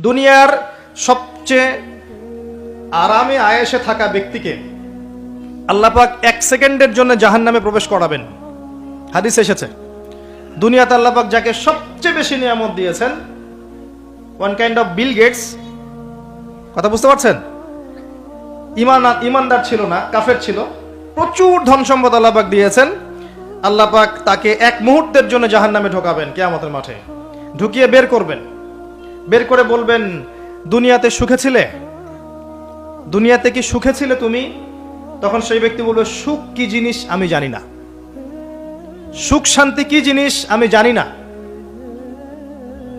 দুনিয়ার সবচেয়ে আরামে আয়েসে থাকা ব্যক্তিকে আল্লাহ পাক এক সেকেন্ডের জন্য জাহান নামে প্রবেশ করাবেন। হাদিস এসেছে। দুনিয়াতে আল্লাহ পাক যাকে সবচেয়ে বেশি নিয়ামত দিয়েছেন one kind of Bill Gates কথা বুঝতে পারছেন? ইমান, ইমানদার ছিল না, কাফের ছিল। প্রচুর ধন সম্পদ আল্লাহ পাক দিয়েছেন। আল্লাহ পাক তাকে এক মুহূর্তের জন্য জাহান নামে ঢোকাবেন, কেয়ামতের মাঠে। ঢুকিয়ে বের করবেন। বের করে বলবেন, দুনিয়াতে সুখে ছিলে? দুনিয়াতে কি সুখে ছিলে তুমি? তখন সেই ব্যক্তি বলবে, সুখ কি জিনিস আমি জানি না। সুখ শান্তি কি জিনিস আমি জানি না।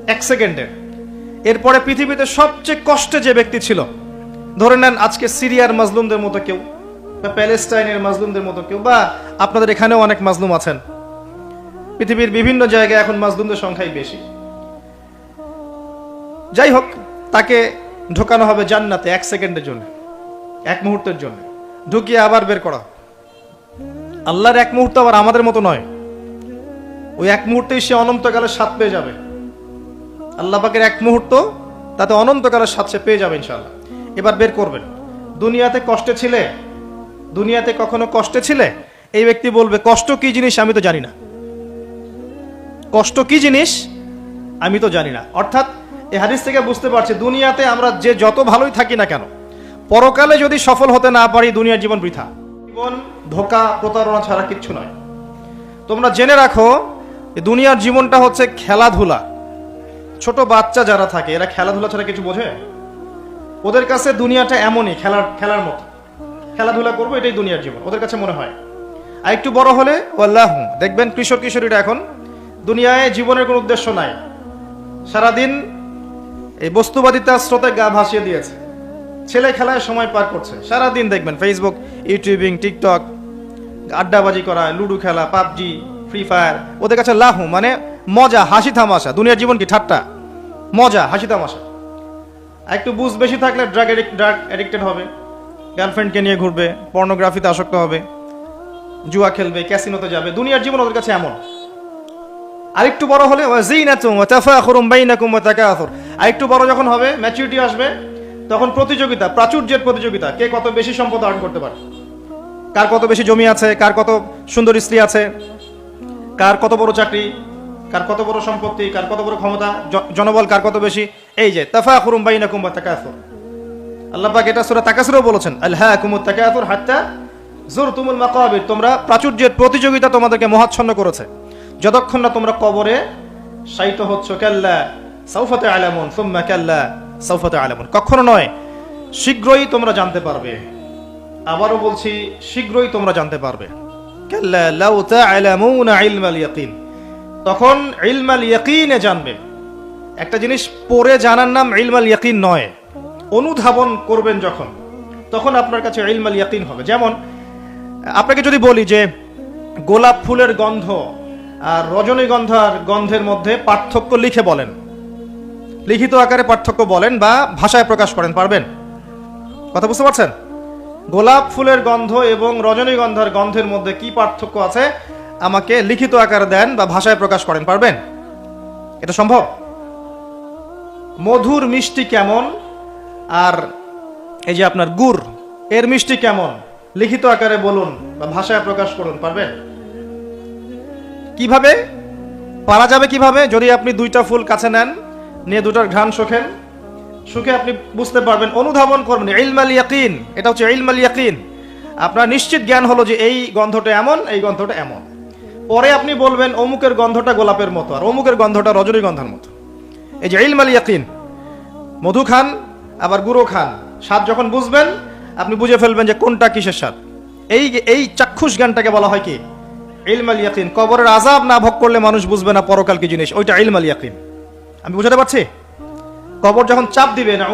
এক সেকেন্ডের এরপরে পৃথিবীতে সবচেয়ে কষ্টে যে ব্যক্তি ছিল, ধরে নেন আজকে সিরিয়ার মাজলুমদের মতো কেউ বা প্যালেস্টাইনের মাজলুমদের মতো কেউ বা আপনাদের এখানেও অনেক মাজলুম আছেন। পৃথিবীর বিভিন্ন জায়গায় এখন মাজলুমদের সংখ্যাই বেশি। যাই হোক তাকে ঢোকানো হবে জান্নাতে এক সেকেন্ডের জন্য, এক মুহূর্তের জন্য। ঢুকিয়ে আবার বের করা। আল্লাহর এক মুহূর্ত আবার আমাদের মতো নয়। ওই এক মুহূর্তেই সে অনন্তকালের স্বাদ পেয়ে যাবে। আল্লাহ পাকের এক মুহূর্ত, তাতে অনন্তকালের স্বাদ সে পেয়ে যাবে ইনশাআল্লাহ। এবার বের করবেন। দুনিয়াতে কষ্টে ছিলে? দুনিয়াতে কখনো কষ্টে ছিলে? এই ব্যক্তি বলবে, কষ্ট কি জিনিস আমি তো জানি না। কষ্ট কি জিনিস আমি তো জানি না। অর্থাৎ এই হাদিস থেকে বুঝতে পারছি, দুনিয়াতে আমরা যে যত ভালোই থাকি না কেন, পরকালে যদি সফল হতে না পারি, দুনিয়ার জীবন বৃথা। জীবন ধোকা, প্রতারণা ছাড়া কিচ্ছু নয়। তোমরা জেনে রাখো দুনিয়ার জীবনটা হচ্ছে খেলাধুলা। ছোট বাচ্চা যারা থাকে, এরা খেলাধুলা ছাড়া কিছু বোঝে? ওদের কাছে দুনিয়াটা এমনই, খেলার খেলার মতো। খেলাধুলা করব, এটাই দুনিয়ার জীবন, ওদের কাছে মনে হয়। আর একটু বড় হলে আল্লাহ দেখবেন কিশোর কিশোরীরা এখন দুনিয়ায় জীবনের কোনো উদ্দেশ্য নাই। সারাদিন এই বস্তুবাদিতার স্রোতে গা ভাসিয়ে দিয়েছে। ছেলে খেলায় সময় পার করছে। সারাদিন দেখবেন ফেসবুক ইউটিউবিং টিকটক আড্ডাবাজি করা, লুডো খেলা, পাবজি ফ্রি ফায়ার ওদের কাছে লাহু মানে মজা, হাসি থামাশা দুনিয়ার জীবন কি ঠাট্টা? মজা, হাসি আর একটু বুঝ বেশি থাকলে ড্রাগ ড্রাগ অ্যাডিক্টেড হবে। গার্লফ্রেন্ডকে নিয়ে ঘুরবে পর্নোগ্রাফিতে আসক্ত হবে, জুয়া খেলবে ক্যাসিনোতে যাবে। দুনিয়ার জীবন ওদের কাছে এমন। আরেকটু বড় হলে আরেকটু বড় যখন হবে ম্যাচুরিটি আসবে, তখন প্রতিযোগিতা, প্রাচুর্যের প্রতিযোগিতা, কে কত বেশি সম্পদ অর্জন করতে পারে। কার কত বেশি জমি আছে, কার কত সুন্দর স্ত্রী আছে, কার কত বড় চাকরি, কার কত বড় সম্পত্তি, কার কত বড় ক্ষমতা জনবল কার কত বেশি, এই যে, তাফাখুরুম বাইনাকুম ওয়া তাকাসুর। আল্লাহ পাক এটা সূরা তাকাসুরও বলেছেন, আলহাকুমুত তাকাসুর হাত্তা জুরতুমুল মাকাবির, তোমরা প্রাচুর্যের প্রতিযোগিতা তোমাদেরকে মহাচ্ছন্ন করেছে। যতক্ষণ না তোমরা কবরে শায়িত হচ্ছ, কাল্লা সাউফাতে আলামুন, সুম্মা কাল্লা সাউফাতে আলামুন। কখনো নয়, শীঘ্রই তোমরা জানতে পারবে। আবারও বলছি, শীঘ্রই তোমরা জানতে পারবে। কাল্লা লাউ তা'লামুনা ইলমাল ইয়াকিন। তখন ইলমাল ইয়াকিনে জানবে। একটা জিনিস পড়ে জানার নাম ইলমাল ইয়াকিন নয়। অনুধাবন করবেন যখন, তখন আপনার কাছে ইলমাল ইয়াকিন হবে। যেমন, আপনাকে যদি বলি যে, গোলাপ ফুলের গন্ধ আর রজনীগন্ধার গন্ধের মধ্যে পার্থক্য লিখে বলেন। লিখিত আকারে পার্থক্য বলেন বা ভাষায় প্রকাশ করেন, পারবেন? কথা বুঝতে পারছেন? গোলাপ ফুলের গন্ধ এবং রজনীগন্ধার গন্ধের মধ্যে কি পার্থক্য আছে? আমাকে লিখিত আকারে দেন বা ভাষায় প্রকাশ করেন, পারবেন? এটা সম্ভব? মধুর মিষ্টি কেমন? আর এই যে আপনার গুড়, এর মিষ্টি কেমন? লিখিত আকারে বলুন বা ভাষায় প্রকাশ করুন, পারবেন? কীভাবে? পারা যাবে কীভাবে? যদি আপনি দুইটা ফুল কাছে নেন নিয়ে দুটার ঘ্রাণ শোখেন। সুখে আপনি বুঝতে পারবেন, অনুধাবন করবেন, ইলমাল ইয়াকিন, এটা হচ্ছে ইলমাল ইয়াকিন। আপনার নিশ্চিত জ্ঞান হলো যে এই গন্ধটা এমন, এই গন্ধটা এমন। পরে আপনি বলবেন, অমুকের গন্ধটা গোলাপের মতো, আর অমুকের গন্ধটা রজনীগন্ধার মতো। এই যে ইলমাল ইয়াকিন, মধু খান, আবার গুঁড়ো খান। স্বাদ যখন বুঝবেন, আপনি বুঝে ফেলবেন যে কোনটা কিসের স্বাদ। এই এই চাক্ষুষ জ্ঞানটাকে বলা হয় কি? ইলমাল ইয়াকিন, কবরের আজাব না ভোগ করলে মানুষ বুঝবে না পরকাল কি জিনিস, ওইটা ইলমাল ইয়াকিন। আমি বুঝাতে পারছি? কবর যখন চাপ দিবে না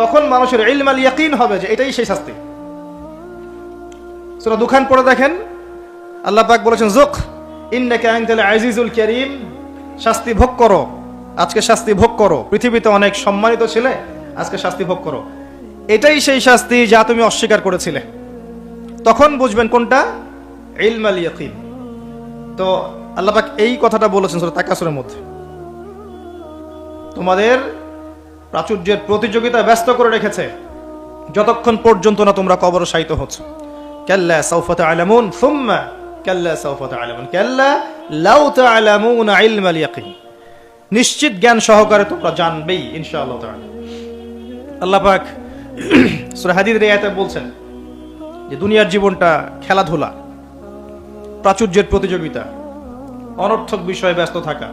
তখন মানুষের ইলমাল ইয়াকিন হবে যে এটাই সেই শাস্তি। সুরা দুখান পড়ে দেখেন, আল্লাহ পাক বলেছেন জুক ইন্নাকা আনতাল আজিজুল কারীম। শাস্তি ভোগ করো, আজকে শাস্তি ভোগ করো। পৃথিবীতে অনেক সম্মানিত ছিলে, আজকে শাস্তি ভোগ করো। এটাই সেই শাস্তি যা তুমি অস্বীকার করেছিলে। তখন বুঝবেন কোনটা? ইলমাল ইয়াকিন। তো আল্লাহ পাক এই কথাটা বলেছেন সূরা তাকাসুরের মধ্যে। তোমাদের প্রাচুর্যের প্রতিযোগিতা ব্যস্ত করে রেখেছে। যতক্ষণ পর্যন্ত না তোমরা কবর সাহিত হচ্ছ। কাল্লা সাউফা তাআলামুন, সুম্মা কাল্লা সাউফা তাআলামুন, কাল্লা লাউ তাআলামুন ইলমাল ইয়াকিন। নিশ্চিত জ্ঞান সহকারে তোমরা জানবেই, ইনশাআল্লাহ তাআলা। আল্লাহ পাক সূরা হাদীদের আয়াতে বলছেন যে, দুনিয়ার জীবনটা খেলাধুলা, প্রাচুর্যের প্রতিযোগিতা, অনর্থক বিষয়ে ব্যস্ত থাকা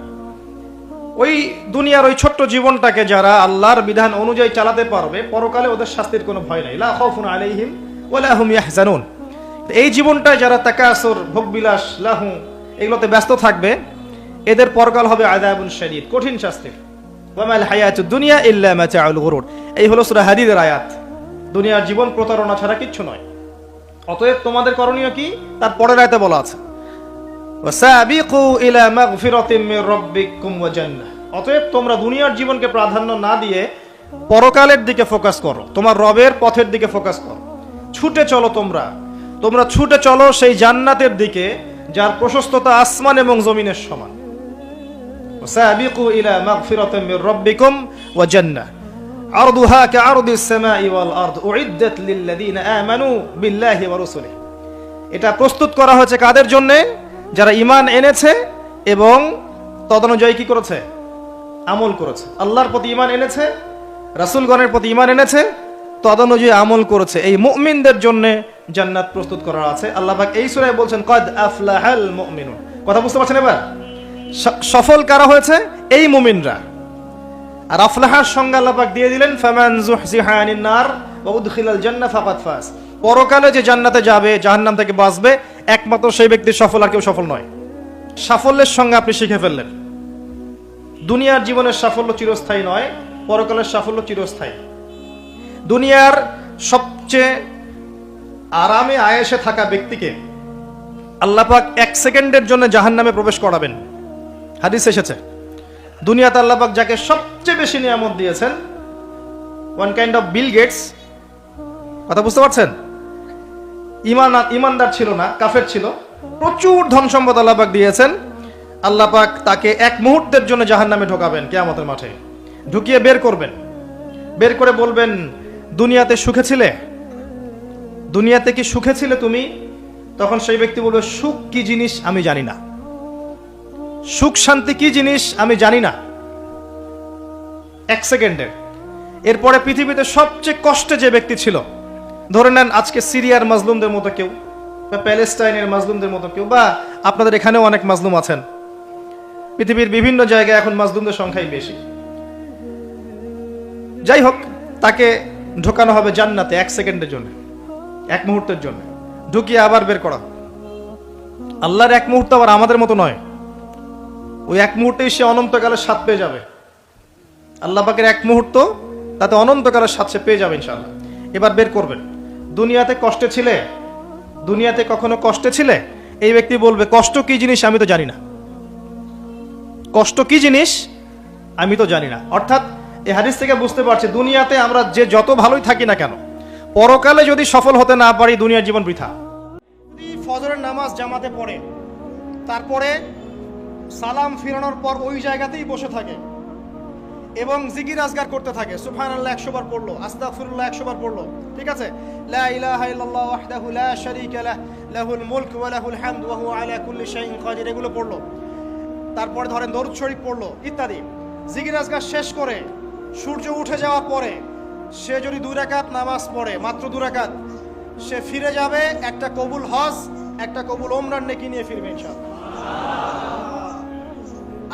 ওই দুনিয়ার ওই ছোট্ট জীবনটাকে যারা আল্লাহর বিধান অনুযায়ী চালাতে পারবে, পরকালে ওদের শাস্তির কোনো ভয় নাই। লা খাউফুন আলাইহিম ওয়ালা হুম ইয়াহজানুন। এই জীবনটায় যারা তাকাসুর, ভোগবিলাস, লাহু, এগুলোতে ব্যস্ত থাকবে, এদের পরকাল হবে আযাবুন শাদীদ, কঠিন শাস্তির। ওয়ামাল হায়াতুদ দুনিয়া ইল্লা মাতাউল গুরুর। এই হলো সূরা হাদিদের আয়াত। দুনিয়ার জীবন প্রতারণা ছাড়া কিচ্ছু নয়। অতএব তোমাদের করণীয় কি? তার পরের আয়াতে বলা আছে। ওয়াসাবিকু ইলা মাগফিরাতিন মির রাব্বিকুম ওয়া জান্নাহ। অতএব তোমরা দুনিয়ার জীবনকে প্রাধান্য না দিয়ে পরকালের দিকে ফোকাস করো। তোমার রবের পথের দিকে ফোকাস করো। ছুটে চলো তোমরা। তোমরা ছুটে চলো সেই জান্নাতের দিকে, যার প্রশস্ততা আসমান এবং জমিনের সমান। সাবিকু ইলা মাগফিরাতিন মির রাব্বিকুম ওয়া জান্নাহ। আরদুহা কাআরদিস সামাই ওয়াল আরদ। উইদ্দাত লিল্লাযিনা আমানু বিল্লাহি ওয়া রুসুলিহি। এটা প্রস্তুত করা হয়েছে কাদের জন্যে? যারা ঈমান এনেছে এবং তদনুযায়ী কি করেছে? আমল করেছে। আল্লাহর প্রতি ইমান এনেছে, রাসূলগণের প্রতি ইমান এনেছে, তদনুযায়ী আমল করেছে। এই মুমিনদের জন্য জান্নাত প্রস্তুত করা আছে। আল্লাহ পাক এই সূরায় বলছেন, কদ আফলাহাল মুমিনুন। কথা বুঝতে পারছেন এবার? সফল কারা হয়েছে? এই মুমিনরা। আর আফলাহার সঙ্গে আল্লাহ পাক দিয়ে দিলেন, ফামান জুহজিহা আনিন নার ওয়া উদখিলাল জান্নাহ ফাকাদ ফাজ। পরকালে যে জান্নাতে যাবে, জাহান্নাম থেকে বাঁচবে, একমাত্র সেই ব্যক্তি সফল আর কেউ সফল নয়। সাফল্যের সঙ্গে আপনি শিখে ফেললেন। দুনিয়ার জীবনের সাফল্য চিরস্থায়ী নয়, পরকালের সাফল্য চিরস্থায়ী। দুনিয়ার সবচেয়ে আরামে আয়েসে থাকা ব্যক্তিকে আল্লাহ পাক এক সেকেন্ডের জন্য জাহান্নামে প্রবেশ করাবেন। হাদিস এসেছে। দুনিয়াতে আল্লাহ পাক যাকে সবচেয়ে বেশি নিয়ামত দিয়েছেন one kind of Bill Gates কথা বুঝতে পারছেন? ইমান, ইমানদার ছিল না, কাফের ছিল। প্রচুর ধন সম্পদ আল্লাহ পাক দিয়েছেন। আল্লাহ পাক তাকে এক মুহূর্তের জন্য জাহান্নামে ঢোকাবেন কেয়ামতের মাঠে। ঢুকিয়ে বের করবেন। বের করে বলবেন, দুনিয়াতে সুখে ছিলে? দুনিয়াতে কি সুখে ছিলে তুমি? তখন সেই ব্যক্তি বলবে, সুখ কি জিনিস আমি জানি না। সুখ শান্তি কি জিনিস আমি জানি না। এক সেকেন্ডের এরপরে পৃথিবীতে সবচেয়ে কষ্টে যে ব্যক্তি ছিল, ধরে নেন আজকে সিরিয়ার মাজলুমদের মতো কেউ বা প্যালেস্টাইনের মাজলুমদের মতো কেউ বা আপনাদের এখানেও অনেক মাজলুম আছেন পৃথিবীর বিভিন্ন জায়গায় এখন মাজলুমদের সংখ্যাই বেশি। যাই হোক, তাকে ঢোকানো হবে জান্নাতে এক সেকেন্ডের জন্য, এক মুহূর্তের জন্য। ঢুকিয়ে আবার বের করা আল্লাহর এক মুহূর্ত আবার আমাদের মতো নয়। ওই এক মুহূর্তেই সে অনন্তকালের স্বাদ পেয়ে যাবে। আল্লাহ পাকের এক মুহূর্ত, তাতে অনন্তকালের স্বাদ সে পেয়ে যাবে ইনশাআল্লাহ। এবার বের করবেন। দুনিয়াতে কষ্টে ছিলে? দুনিয়াতে কখনো কষ্টে ছিলে? এই ব্যক্তি বলবে, কষ্ট কি জিনিস আমি তো জানি না। কষ্ট কি জিনিস? আমি তো জানি না। অর্থাৎ এই হাদিস থেকে বুঝতে পারছি, দুনিয়াতে আমরা যে যত ভালোই থাকি না কেন, পরকালে যদি সফল হতে না পারি, দুনিয়ার জীবন বৃথা। যদি ফজরের নামাজ জামাতে পড়ে, তারপরে সালাম ফিরানোর পর ওই জায়গাতেই বসে থাকে এবং জিকির আজগার করতে থাকে। সুফান আল্লাহ একশো বার পড়ল, আস্তাগফিরুল্লাহ, একশো বার পড়ল, ঠিক আছে? লা ইলাহা ইল্লাল্লাহ ওয়াহদাহু লা শারীকা লাহ, লাহুল মুলক ওয়া লাহুল হামদ ওয়া হুয়া আলা কুল্লি শাইইন কাদির, এগুলো পড়ল। তারপরে ধরেন দরুদ শরীফ পড়ল, ইত্যাদি। জিকির আজগার শেষ করে সূর্য উঠে যাওয়ার পরে সে যদি দুই রাকাত নামাজ পড়ে, মাত্র দু রাকাত, সে ফিরে যাবে, একটা কবুল হজ, একটা কবুল ওমরান নেকি নিয়ে ফিরবে ইনশাআল্লাহ।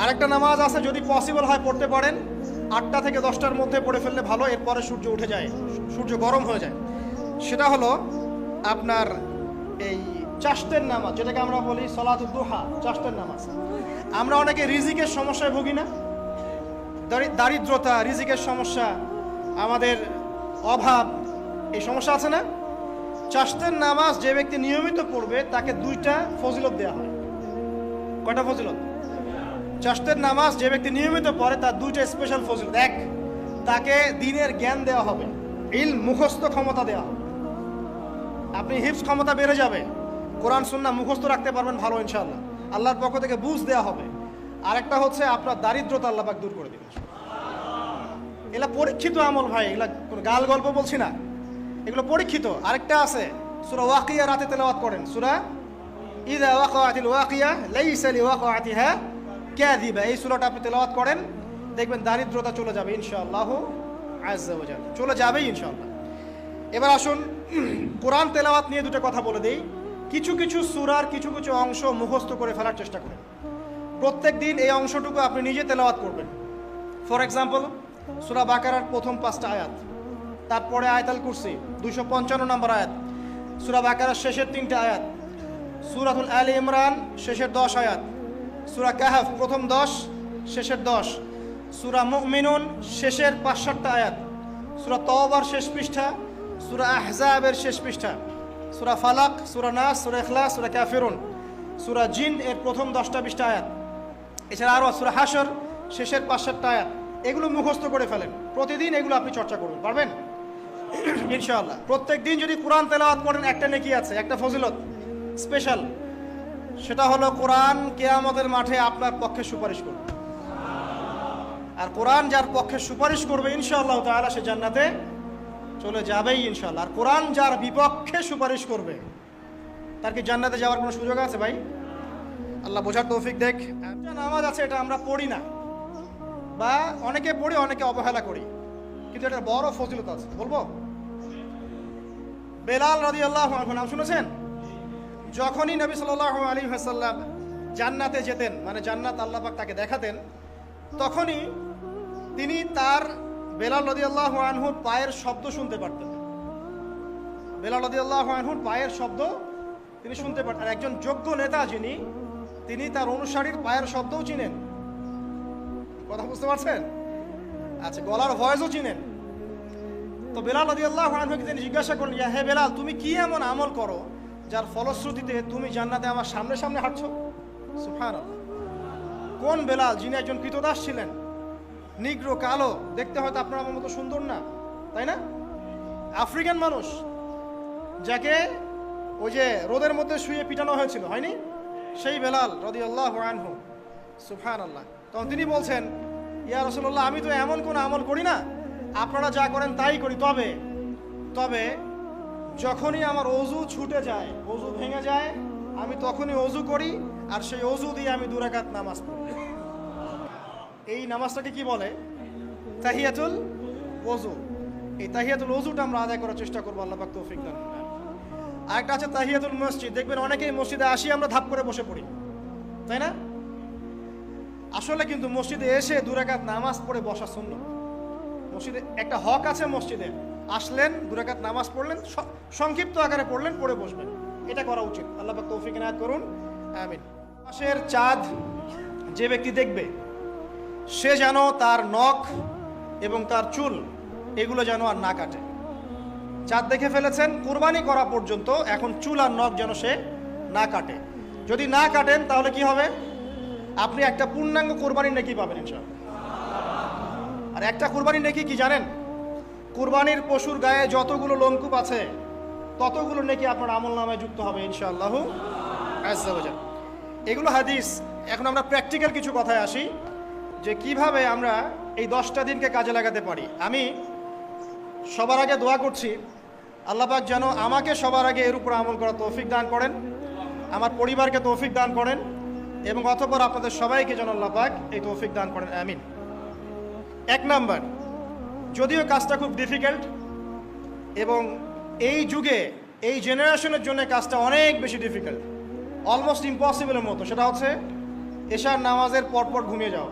আরেকটা নামাজ আছে, যদি পসিবল হয় পড়তে পারেন, আটটা থেকে দশটার মধ্যে পড়ে ফেললে ভালো, এরপরে সূর্য উঠে যায়, সূর্য গরম হয়ে যায়। সেটা হলো আপনার এই চাষতের নামাজ, যেটাকে আমরা বলি সলাতুদ দুহা চাষতের নামাজ। আমরা অনেকে রিজিকের সমস্যায় ভুগি না। দারি- দারিদ্রতা, রিজিকের সমস্যা, আমাদের অভাব, এই সমস্যা আছে না? চাষতের নামাজ যে ব্যক্তি নিয়মিত পড়বে, তাকে দুইটা ফজিলত দেওয়া হয়। কয়টা ফজিলত? চাষতের নামাজ যে ব্যক্তি নিয়মিত পড়ে, তার দুইটা স্পেশাল ফজিলত। এক, তাকে দিনের জ্ঞান দেওয়া হবে। ইল মুখস্থ ক্ষমতা দেওয়া হবে। আপনি হিপস ক্ষমতা বেড়ে যাবে। কোরআন সুন্না মুখস্থ রাখতে পারবেন ভালো, ইনশাআল্লাহ। আল্লাহর পক্ষ থেকে বুঝ দেওয়া হবে। আর একটা হচ্ছে আপনার দারিদ্রতা আল্লাহ পাক দূর করে দিবে এগুলা পরীক্ষিত আমল ভাই, এগুলা কোনো গাল গল্প বলছি না। এগুলো পরীক্ষিত। আরেকটা আছে, সুরা ওয়াকিয়া রাতে তেলাওয়াত করেন। সুরা ইদা ওয়াকাতিল ওয়াকিয়া লাইসা লিওয়াকাতিহা কাযিবা। এই সূরাটা আপনি তেলাওয়াত করেন, দেখবেন দারিদ্রতা চলে যাবে ইনশাআল্লাহ আজ্জা ওয়া জাল্লা চলে যাবেই ইনশাআল্লাহ। এবার আসুন, কোরআন তেলাওয়াত নিয়ে দুটো কথা বলে দেই। কিছু কিছু সুরার কিছু কিছু অংশ মুখস্থ করে ফেলার চেষ্টা করেন। প্রত্যেক দিন এই অংশটুকু আপনি নিজে তেলাওয়াত করবেন। ফর এক্সাম্পল সুরা বাকারার প্রথম পাঁচটা আয়াত, তারপরে আয়াতাল কুরসি দুশো পঞ্চান্ন নম্বর আয়াত, সুরা বাকারার শেষের তিনটা আয়াত, সুরাতুল আল ইমরান শেষের দশ আয়াত, সুরা কাহাফ প্রথম দশ, শেষের দশ, সুরা মুমিনুন শেষের পাঁচ আয়াত, সুরা তওবার শেষ পৃষ্ঠা, সুরা আহজাবের শেষ পৃষ্ঠা। সুরা ফালাক, সুরা নাস, সুরা ইখলাস, সুরা কাফিরুন, সুরা জিন এর প্রথম দশটা বিশটা আয়াত। এছাড়া আরও সুরা হাসর শেষের পাঁচ সাতটা আয়াত। এগুলো মুখস্থ করে ফেলেন। প্রতিদিন এগুলো আপনি চর্চা করবেন পারবেন? ইনশাআল্লাহ। প্রত্যেক দিন যদি কোরআন তেলাওয়াত করেন, একটা নেকি আছে, একটা ফজিলত স্পেশাল। সেটা হলো কোরআন কেয়ামতের মাঠে আপনার পক্ষে সুপারিশ করবে। আর কোরআন যার পক্ষে সুপারিশ করবে, ইনশাআল্লাহ তাআলা সে জান্নাতে চলে যাবেই ইনশাআল্লাহ। আর কোরআন যার বিপক্ষে সুপারিশ করবে, তার কি জান্নাতে যাওয়ার কোনো সুযোগ আছে ভাই? আল্লাহ বোঝার তৌফিক দেখ। নামাজ আছে, এটা আমরা পড়ি না। বা অনেকে পড়ি, অনেকে অবহেলা করি। কিন্তু এটা বড় ফজিলত আছে, বলব? বেলাল রাদি আল্লাহ নাম শুনেছেন? যখনই নবী সাল্লাহ আলী হাসাল্লাম জান্নাতে যেতেন মানে জান্নাত আল্লাহ তাকে দেখাতেন, তখনই তিনি তার বেলাল রদি আল্লাহ আনহুর পায়ের শব্দ শুনতে পারতেন। বেলাল রদি আল্লাহ আনহুর পায়ের শব্দ তিনি শুনতে পারতেন একজন যোগ্য নেতা যিনি, তিনি তার অনুসারীর পায়ের শব্দও চিনেন। কথা বুঝতে পারছেন? আচ্ছা গলার ভয়েসও চিনেন। তো বেলাল রদি আল্লাহ আনহুকে তিনি জিজ্ঞাসা করলেন, ইয়া হে বেলাল, তুমি কি এমন আমল করো যার ফলশ্রুতিতে তুমি জান্নাতে আমার সামনে সামনে হাঁটছো? সুফান কোন বেলাল যিনি একজন কৃতদাস ছিলেন? নিগ্র, কালো। দেখতে হয়তো আপনার আমার মতো সুন্দর না, তাই না? আফ্রিকান মানুষ, যাকে ওই যে রোদের মধ্যে শুয়ে পিটানো হয়েছিল, হয়নি? সেই বেলাল রদি আল্লাহ আনহু। সুফান আল্লাহ তখন তিনি বলছেন, ইয়া রসল্লাহ আমি তো এমন কোনো আমল করি না। আপনারা যা করেন তাই করি। তবে তবে যখনই আমার অজু ছুটে যায়, অজু ভেঙে যায়, আমি তখনই অজু করি, আর সেই অজু দিয়ে আমি দুরাকাত নামাজ পড়ি। এই নামাজটাকে কি বলে? তাহিয়াতুল অজু এই তাহিয়াতুল অজুটা আমরা আদায় করার চেষ্টা করব, আল্লাহ পাক তৌফিক দান। আরেকটা আছে তাহিয়াতুল মসজিদ। দেখবেন অনেকেই মসজিদে আসি, আমরা ধাপ করে বসে পড়ি। তাই না? আসলে কিন্তু মসজিদে এসে দুরাকাত নামাজ পড়ে বসা শূন্য মসজিদে একটা হক আছে মসজিদে। আসলেন, দুরাকাত নামাজ পড়লেন সংক্ষিপ্ত আকারে পড়লেন, পড়ে বসবেন। এটা করা উচিত। আল্লাহ তৌফিক এনায়েত করুন। আমিন। মাসের চাঁদ যে ব্যক্তি দেখবে সে যেন তার নখ এবং তার চুল, এগুলো যেন আর না কাটে। চাঁদ দেখে ফেলেছেন, কুরবানি করা পর্যন্ত এখন চুল আর নখ যেন সে না কাটে। যদি না কাটেন, তাহলে কি হবে? আপনি একটা পূর্ণাঙ্গ কোরবানির নাকি পাবেন ইনশাআল্লাহ। আর একটা কুরবানির নাকি কি জানেন? কুরবানির পশুর গায়ে যতগুলো লোমকূপ আছে, ততগুলো নাকি আপনার আমল নামায় যুক্ত হবে ইনশাআল্লাহ এগুলো হাদিস। এখন আমরা প্র্যাকটিক্যাল কিছু কথায় আসি। যে কীভাবে আমরা এই দশটা দিনকে কাজে লাগাতে পারি। আমি সবার আগে দোয়া করছি, আল্লাহ পাক যেন আমাকে সবার আগে এর উপর আমল করা তৌফিক দান করেন, আমার পরিবারকে তৌফিক দান করেন এবং অতপর আপনাদের সবাইকে যেন আল্লাহ পাক এই তৌফিক দান করেন, আমিন। এক নাম্বার, যদিও কাজটা খুব ডিফিকাল্ট এবং এই যুগে, এই জেনারেশনের জন্য কাজটা অনেক বেশি ডিফিকাল্ট অলমোস্ট ইম্পসিবলের মতো, সেটা হচ্ছে এশার নামাজের পরপর ঘুমিয়ে যাওয়া।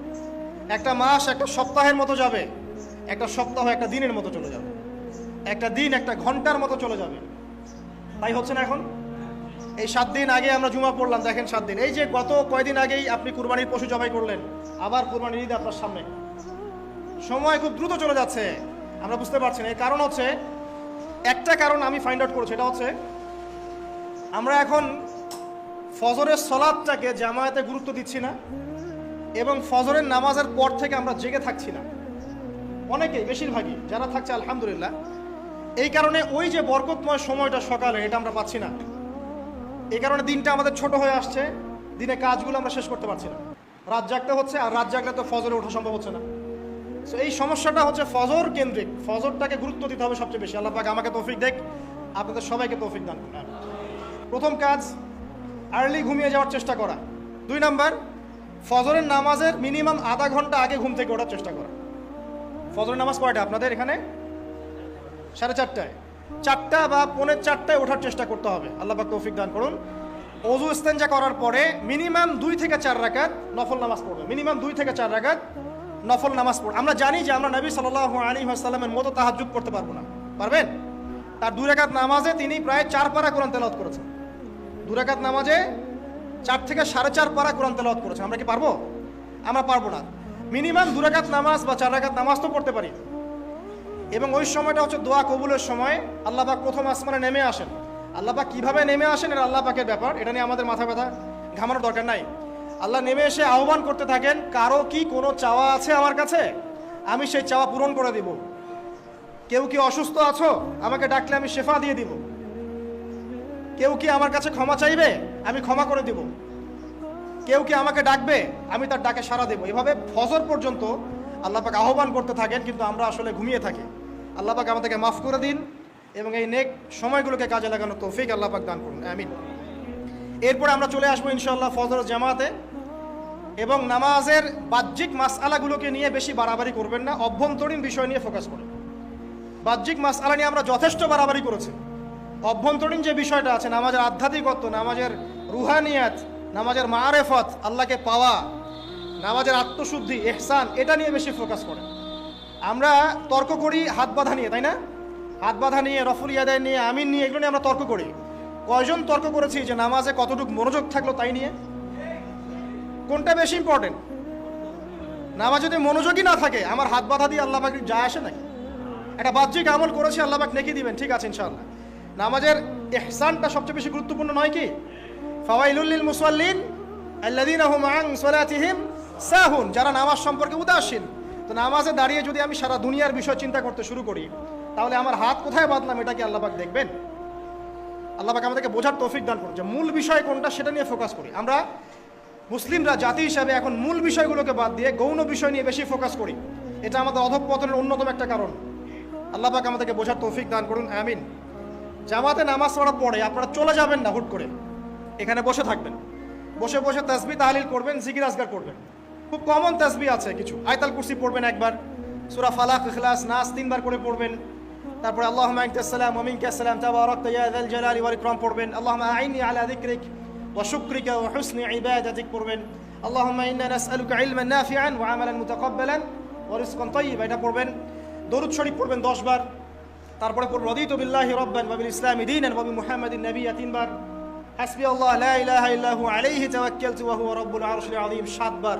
একটা মাস, একটা সপ্তাহের মতো যাবে। একটা সপ্তাহ, একটা দিনের মতো চলে যাবে। একটা দিন, একটা ঘণ্টার মতো চলে যাবে। তাই হচ্ছে না এখন? এই সাত দিন আগে আমরা জুমা পড়লাম, দেখেন সাত দিন। এই যে গত কয়দিন আগেই আপনি কুরবানির পশু জবাই করলেন, আবার কুরবানির ঈদ আপনার সামনে। সময় খুব দ্রুত চলে যাচ্ছে, আমরা বুঝতে পারছি না। এর কারণ হচ্ছে, একটা কারণ আমি ফাইন্ড আউট করেছি এটা হচ্ছে, আমরা এখন ফজরের সলাদটাকে জামায়াতে গুরুত্ব দিচ্ছি না। এবং ফজরের নামাজের পর থেকে আমরা জেগে থাকছি না। অনেকেই, বেশিরভাগই, যারা থাকছে, আলহামদুলিল্লাহ। এই কারণে ওই যে বরকতময় সময়টা সকালে, এটা আমরা পাচ্ছি না। এই কারণে দিনটা আমাদের ছোট হয়ে আসছে। দিনে কাজগুলো আমরা শেষ করতে পারছি না। রাত জাগতে হচ্ছে, আর রাত জাগলে তো ফজরে ওঠা সম্ভব হচ্ছে না। তো এই সমস্যাটা হচ্ছে ফজর কেন্দ্রিক। ফজরটাকে গুরুত্ব দিতে হবে সবচেয়ে বেশি। আল্লাহ পাক আমাকে তৌফিক দেখ, আপনাদের সবাইকে তৌফিক দান প্রথম কাজ আর্লি ঘুমিয়ে যাওয়ার চেষ্টা করা। দুই নাম্বার ফজরের নামাজের মিনিমাম আধা ঘণ্টা আগে ঘুম থেকে ওঠার চেষ্টা করা ফজরের নামাজ কয়টা আপনাদের এখানে? সাড়ে চারটায়। চারটা বা পৌনে চারটায় ওঠার চেষ্টা করতে হবে। আল্লাহ পাক তৌফিক দান করুন। অজু ইস্তেঞ্জা করার পরে মিনিমাম দুই থেকে চার রাকাত নফল নামাজ পড়বে। মিনিমাম দুই থেকে চার রাকাত নফল নামাজ পড়বে। আমরা জানি যে আমরা নবী সাল্লাহ আলী আসাল্লামের মতো তাহাজুদ করতে পারব না। পারবেন? তার দুই রাকাত নামাজে তিনি প্রায় চার পারা কোরআন তেলাওয়াত করেছেন। দুই রাকাত নামাজে চার থেকে সাড়ে চার পারা কোরআন তেলাওয়াত করেছেন। আমরা কি পারব? আমরা পারব না। মিনিমাম দু রাকাত নামাজ বা চার রাকাত নামাজ তো পড়তে পারি। এবং ওই সময়টা হচ্ছে দোয়া কবুলের সময়। আল্লাহ পাক প্রথম আসমানে নেমে আসেন। আল্লাহ পাক কীভাবে নেমে আসেন এটা আল্লাহ পাকের ব্যাপার। এটা নিয়ে আমাদের মাথা ব্যথা, ঘামানোর দরকার নাই। আল্লাহ নেমে এসে আহ্বান করতে থাকেন, কারও কি কোনো চাওয়া আছে আমার কাছে? আমি সেই চাওয়া পূরণ করে দিব। কেউ কি অসুস্থ আছো? আমাকে ডাকলে আমি শেফা দিয়ে দিব। কেউ কি আমার কাছে ক্ষমা চাইবে? আমি ক্ষমা করে দিব। কেউ কি আমাকে ডাকবে? আমি তার ডাকে সাড়া দেবো। এভাবে ফজর পর্যন্ত আল্লাহ পাক আহ্বান করতে থাকেন, কিন্তু আমরা আসলে ঘুমিয়ে থাকি। আল্লাহ পাক আমাদেরকে মাফ করে দিন এবং এই নেক সময়গুলোকে কাজে লাগানো তৌফিক আল্লাহ পাক দান করুন। আমিন। এরপরে আমরা চলে আসব ইনশাআল্লাহ ফজর জামাতে এবং নামাজের বাহ্যিক মাসআলাগুলোকে নিয়ে বেশি বাড়াবাড়ি করবেন না, অভ্যন্তরীণ বিষয় নিয়ে ফোকাস করুন। বাহ্যিক মাসআলা নিয়ে আমরা যথেষ্ট বাড়াবাড়ি করেছি। অভ্যন্তরীণ যে বিষয়টা আছে, নামাজের আধ্যাত্মিকত্ব, নামাজের রুহানিয়াত, নামাজের মারেফত, আল্লাহকে পাওয়া, নামাজের আত্মশুদ্ধি এহসান এটা নিয়ে বেশি ফোকাস করে। আমরা তর্ক করি হাত বাঁধা নিয়ে, তাই না? হাত বাঁধা নিয়ে, রফুল ইয়াদায় নিয়ে, আমিন নিয়ে, এগুলো নিয়ে আমরা তর্ক করি। কয়জন তর্ক করেছি যে নামাজে কতটুকু মনোযোগ থাকল তাই নিয়ে? কোনটা বেশি ইম্পর্টেন্ট নামাজ যদি মনোযোগই না থাকে, আমার হাত বাঁধা দিয়ে আল্লাহ পাক যায় আসে নাকি একটা বাহ্যিক আমল করেছি, আল্লাহ পাক নেকি দিবেন, ঠিক আছে, ইনশাআল্লাহ। নামাজের এহসানটা সবচেয়ে বেশি গুরুত্বপূর্ণ নয় কি? ফাওয়াইলুল মুসাল্লিন আল্লাযীনা হুম আন সালাতিহিম সাহুন, যারা নামাজ সম্পর্কে উদাসীন। তো নামাজে দাঁড়িয়ে যদি আমি সারা দুনিয়ার বিষয় চিন্তা করতে শুরু করি, তাহলে আমার হাত কোথায় বাঁধলাম এটা কি আল্লাপাক দেখবেন? আল্লাহ পাক আমাদেরকে বোঝার তৌফিক দান করুন। যে মূল বিষয় কোনটা সেটা নিয়ে ফোকাস করি। আমরা মুসলিমরা, জাতি হিসাবে এখন মূল বিষয়গুলোকে বাদ দিয়ে গৌণ বিষয় নিয়ে বেশি ফোকাস করি। এটা আমাদের অধঃপতনের অন্যতম একটা কারণ। আল্লাপাক আমাদেরকে বোঝার তৌফিক দান করুন। আমিন। জামাতে নামাজ পড়ার পরে আপনারা চলে যাবেন না হুট করে। এখানে বসে থাকবেন। বসে বসে তাসবি তাহলিল করবেন, জিকির আজগার করবেন। খুব কমন তাসবি আছে কিছু। আয়তাল কুরসি পড়বেন একবার। সুরা ফালাক, ইখলাস, নাস তিনবার করে পড়বেন। তারপরে আল্লাহ মাইকাসালাম ওমিনকাসালাম তাবারাক ইয়া যাল জালালি ওয়াল ইকরাম পড়বেন। আল্লাহুম্মা আইনি আলা যিকরিক ওয়া শুকরিকা ওয়া হুসনি ইবাদাতিক পড়বেন। আল্লাহুম্মা ইন্না নাসআলুকা ইলমান নাফিআন ওয়া আমালান মুতাকাব্বালান ওয়া রিজকান তাইয়্যিবা এটা পড়বেন। দরুদ শরীফ পড়বেন 10 বার। তারপরে রদিতু বিল্লাহি রাব্বান ওয়া বিল ইসলামি দীনান ওয়া বিমুহাম্মাদিন নাবিয়্যা তিনবার। হাসবি আল্লাহ লা ইলাহা ইল্লা হু আলাইহি তাওয়াক্কালতু ওয়া হুয়া রাব্বুল আরশিল আযীম, সাতবার।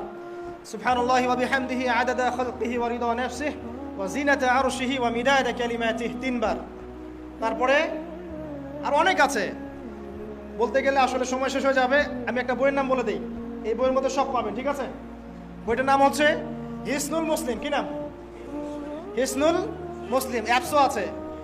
সুবহানাল্লাহি ওয়া বিহামদিহি আদাদা খালকিহি ওয়া রিদা নাফসিহি ওয়া জিনাতা আরশিহি ওয়া মিদাদা কালিমাতিহি, তিনবার। তারপরে আর অনেক আছে। বলতে গেলে আসলে সময় শেষ হয়ে যাবে। আমি একটা বইয়ের নাম বলে দিই। এই বইয়ের মধ্যে সব পাবেন, ঠিক আছে? বইটার নাম হচ্ছে হিসনুল মুসলিম। কি নাম? হিসনুল মুসলিম। অ্যাপসও আছে।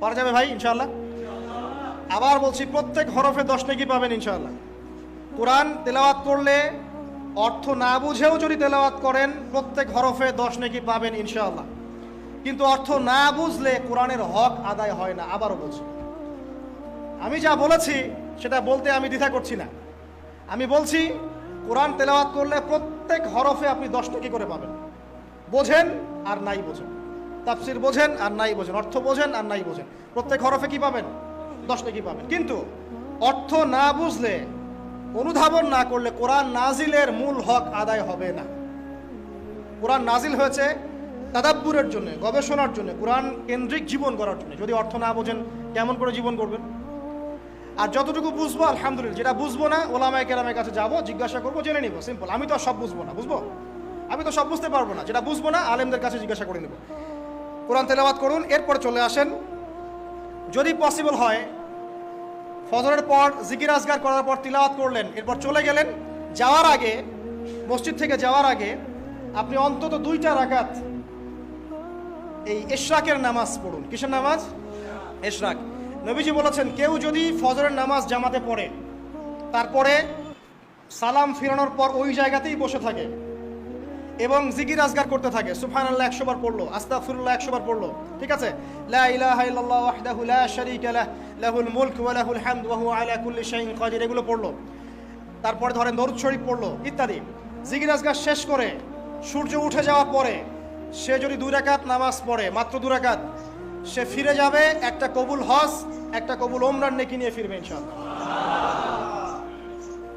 পারা যাবে ভাই, ইনশাআল্লাহ। আবার বলছি, প্রত্যেক হরফে দশ নেকি পাবেন ইনশাল্লাহ কোরআন তেলাওয়াত করলে অর্থ না বুঝেও যদি তেলাওয়াত করেন, প্রত্যেক হরফে দশ নেকি পাবেন ইনশাল্লাহ কিন্তু অর্থ না বুঝলে কোরআনের হক আদায় হয় না, আবারও বলছি। আমি যা বলেছি, সেটা বলতে আমি দ্বিধা করছি না। আমি বলছি, কোরআন তেলাওয়াত করলে প্রত্যেক হরফে আপনি দশ নেকি করে পাবেন। বোঝেন আর নাই বোঝেন। তাফসির বোঝেন আর নাই বোঝেন, অর্থ বোঝেন আর নাই বোঝেন। প্রত্যেক হরফে কি পাবেন? দশটা কি পাবেন? কিন্তু অর্থ না বুঝলে, অনুধাবন না করলে কোরআন নাজিলের মূল হক আদায় হবে না। কোরআন নাজিল হয়েছে তাদাব্বুরের জন্য, গবেষণার জন্য, কোরআন কেন্দ্রিক জীবন করার জন্য। যদি অর্থ না বোঝেন, কেমন করে জীবন করবেন আর যতটুকু বুঝব, আলহামদুলিল্লাহ। যেটা বুঝব না, ওলামায় কেরামের কাছে যাব, জিজ্ঞাসা করব, জেনে নিবো। সিম্পল আমি তো সব বুঝব না, বুঝব? আমি তো সব বুঝতে পারব না। যেটা বুঝব না, আলেমদের কাছে জিজ্ঞাসা করে নেব। কোরআন তেলাওয়াত করুন, এরপরে চলে আসেন। যদি পসিবল হয়, ফজরের পর জিকির আজগার করার পর তিলাওয়াত করলেন, এরপর চলে গেলেন। যাওয়ার আগে, মসজিদ থেকে যাওয়ার আগে আপনি অন্তত দুইটা রাকাত এই ইশরাকের নামাজ পড়ুন। কিসের নামাজ? এশরাক। নবীজি বলেছেন, কেউ যদি ফজরের নামাজ জামাতে পড়ে, তারপরে সালাম ফিরানোর পর ওই জায়গাতেই বসে থাকে। এবং জিকির আজগার করতে থাকে। সুফান আল্লাহ একশো বার পড়ল। আস্তাগফিরুল্লাহ, একশো বার পড়ল। ঠিক আছে? এগুলো পড়ল। তারপরে ধরেন দরুদ শরীফ পড়ল, ইত্যাদি। জিকির আজগার শেষ করে সূর্য উঠে যাওয়ার পরে সে যদি দুই রাকাত নামাজ পড়ে, মাত্র দু রাকাত, সে ফিরে যাবে একটা কবুল হজ, একটা কবুল ওমরান নেকি নিয়ে ফিরবে ইনশাআল্লাহ।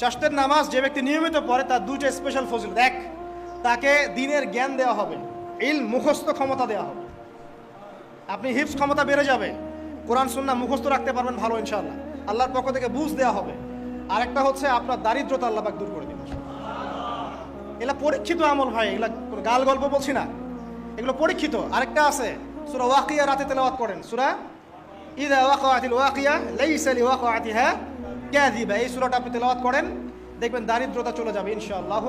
চাষতের নামাজ যে ব্যক্তি নিয়মিত পড়ে তার দুইটা স্পেশাল ফজিলত। এক, তাকে দিনের জ্ঞান দেওয়া হবে। ইল মুখস্থ ক্ষমতা দেওয়া হবে। আপনি হিপস ক্ষমতা বেড়ে যাবে। কোরআন সুন্না মুখস্থ রাখতে পারবেন ভালো, ইনশাআল্লাহ। আল্লাহর পক্ষ থেকে বুঝ দেওয়া হবে। আরেকটা হচ্ছে আপনার দারিদ্রতা আল্লাহ পাক দূর করে দেবেন। এগুলো পরীক্ষিত আমল ভাই, এগুলা গাল গল্প বলছি না। এগুলো পরীক্ষিত। আরেকটা আছে, সুরা ওয়াকিয়া রাতে তেলাওয়াত করেন। সুরা ইদা ওয়াকিয়া লাইসা লি ওয়াকাতিহা কাযিবা এই সূরাটা আপনি তেলাওয়াত করেন দেখবেন দারিদ্রতা চলে যাবে ইনশাআল্লাহ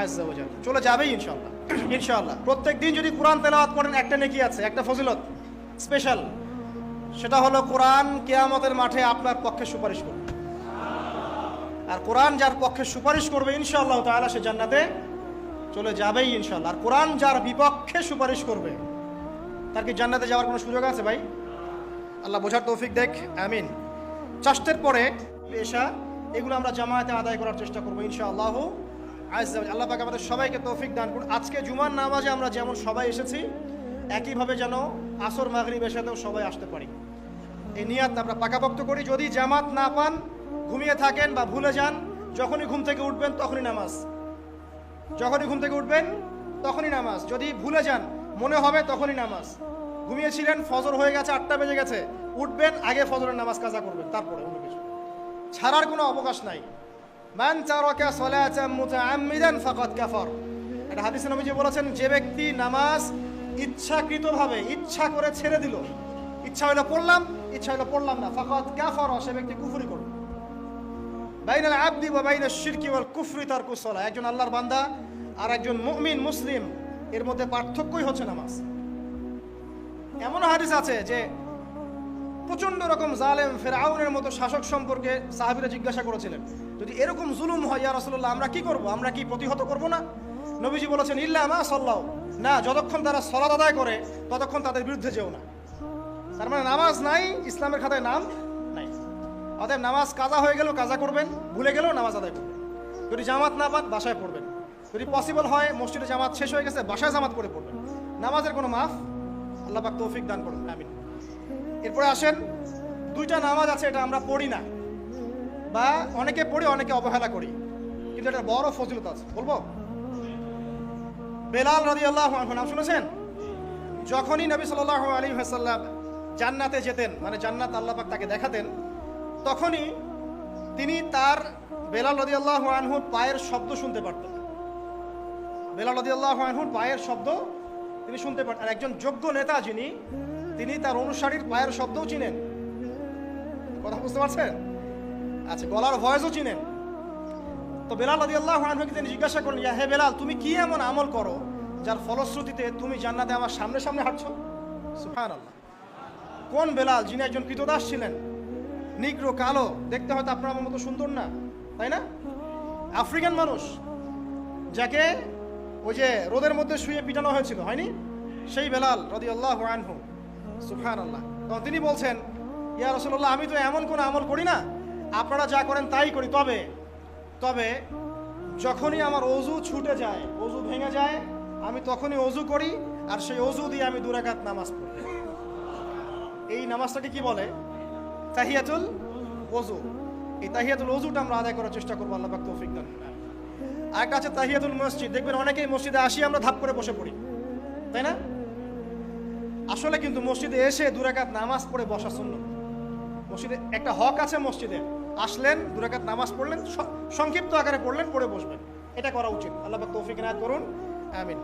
আজ্জা চলে যাবেই ইনশাআল্লাহ ইনশাআল্লাহ প্রত্যেক দিন যদি কোরআন তেলাওয়াত করেন একটা নেকি আছে একটা ফজিলত স্পেশাল সেটা হলো কোরআন কিয়ামতের মাঠে আপনার পক্ষে সুপারিশ করবে। আর কোরআন যার পক্ষে সুপারিশ করবে, ইনশাআল্লাহ তাআলা সে জান্নাতে চলে যাবেই ইনশাআল্লাহ। আর কোরআন যার বিপক্ষে সুপারিশ করবে, তার কি জান্নাতে যাওয়ার কোনো সুযোগ আছে ভাই? আল্লাহ বোঝার তৌফিক দেখ, আমিন। চাষতের পরে পেশা, এগুলো আমরা জামায়াতে আদায় করার চেষ্টা করব ইনশাআল্লাহ। আজ আল্লাহ পাক আমাদের সবাইকে তৌফিক দান করুন। আজকে জুমার নামাজে আমরা যেমন সবাই এসেছি, একইভাবে যেন আসর, মাগরিব এসাতেও সবাই আসতে পারি। এই নিয়াত আমরা পাকাপোক্ত করি। যদি জামাত না পান, ঘুমিয়ে থাকেন বা ভুলে যান, যখনই ঘুম থেকে উঠবেন তখনই নামাজ। যখনই ঘুম থেকে উঠবেন তখনই নামাজ। যদি ভুলে যান, মনে হবে তখনই নামাজ। ঘুমিয়েছিলেন, ফজর হয়ে গেছে, আটটা বেজে গেছে। উঠবেন, আগে ফজরের নামাজ কাজা করবেন, তারপরে অন্য কিছু। ছাড়ার কোনো অবকাশ নাই। মান তারাকা সালাতাম মুতাআম্মিদান ফাকাদ কাফার। এটা হাদিসে নবীজি বলেছেন, যে ব্যক্তি নামাজ ইচ্ছাকৃতভাবে, ইচ্ছা করে ছেড়ে দিল, ইচ্ছা হলো পড়লাম, ইচ্ছা হলো পড়লাম না, ফাকাদ কাফার, সে ব্যক্তি কুফরি করল। বাইনাল আবদি ওয়া বাইনাশ শিরকি ওয়াল কুফরি তারকুস সালাহ। একজন আল্লাহর বান্দা আর একজন মুমিন, মুসলিম, এর মধ্যে পার্থক্যই হচ্ছে নামাজ। এমন হাদিস আছে যে প্রচণ্ড রকম জালেম ফেরাউনের মতো শাসক সম্পর্কে সাহাবীরা জিজ্ঞাসা করেছিলেন। যদি এরকম জুলুম হয়, ইয়া রাসূলুল্লাহ, আমরা কি করব? আমরা কি প্রতিহত করব না? নবীজি বলেছেন, ইল্লা মা সাল্লাহ না, যতক্ষণ তারা সলাত আদায় করে, ততক্ষণ তাদের বিরুদ্ধে যেও না। তার মানে নামাজ নাই, ইসলামের খাতায় নাম নাই। অতএব নামাজ কাজা হয়ে গেলেও কাজা করবেন, ভুলে গেলেও নামাজ আদায় করবেন। যদি জামাত না পান, বাসায় পড়বেন। যদি পসিবল হয়, মসজিদে জামাত শেষ হয়ে গেছে, বাসায় জামাত করে পড়বেন। নামাজের কোনো মাফ আল্লাহ পাক তৌফিক দান করুন, আমিন। এরপরে আসেন, দুইটা নামাজ আছে, এটা আমরা পড়ি না। বা অনেকে পড়ি, অনেকে অবহেলা করি। কিন্তু এটা বড় ফজিলত আছে, বলব? বেলাল রাজি আল্লাহ নাম শুনেছেন? যখনই নবী সাল্লাহ আলী হাসাল্লাম জান্নাতে যেতেন মানে জান্নাত আল্লাপাক তাকে দেখাতেন, তখনই তিনি তার বেলাল রদি আল্লাহ আনহুর পায়ের শব্দ শুনতে পারতেন। বেলাল রদি আল্লাহ আনহুর পায়ের শব্দ তিনি শুনতে পারতেন আর একজন যোগ্য নেতা যিনি তিনি তার অনুসারীর পায়ের শব্দও চিনেন। কথা বুঝতে পারছেন? আচ্ছা গলার ভয়েসও চিনেন। তো বেলাল রদি আল্লাহ আনহুকে তিনি জিজ্ঞাসা করলেন হে বেলাল, তুমি কি এমন আমল করো যার ফলশ্রুতিতে তুমি জান্নাতে আমার সামনে সামনে হাঁটছো? সুফান আল্লাহ কোন বেলাল, যিনি একজন কৃতদাস ছিলেন? নিগ্রো, কালো, দেখতে হয়তো আপনার আমার মতো সুন্দর না, তাই না? আফ্রিকান মানুষ, যাকে ওই যে রোদের মধ্যে শুয়ে পিটানো হয়েছিল, হয়নি? সেই বেলাল রদি আল্লাহ আনহু। সুফান আল্লাহ তখন তিনি বলছেন, ইয়া রসল্লাহ আমি তো এমন কোনো আমল করি না। আপনারা যা করেন তাই করি। তবে তবে যখনই আমার অজু ছুটে যায়, অজু ভেঙে যায়, আমি তখনই অজু করি আর সেই অজু দিয়ে আমি দুরাকাত নামাজ পড়ি। এই নামাজটাকে কি বলে? তাহিয়াতুল অজু এই তাহিয়াতুল অজুটা আমরা আদায় করার চেষ্টা করব, আল্লাহ তৌফিক দান। আরেকটা আছে তাহিয়াতুল মসজিদ। দেখবেন অনেকেই মসজিদে আসি, আমরা ধাপ করে বসে পড়ি। তাই না? আসলে কিন্তু মসজিদে এসে দুরাকাত নামাজ পড়ে বসা শূন্য মসজিদে একটা হক আছে মসজিদে। আসলেন, দুরাকাত নামাজ পড়লেন সংক্ষিপ্ত আকারে পড়লেন, পড়ে বসবেন। এটা করা উচিত। আল্লাহ তৌফিক না করুন। আমিন।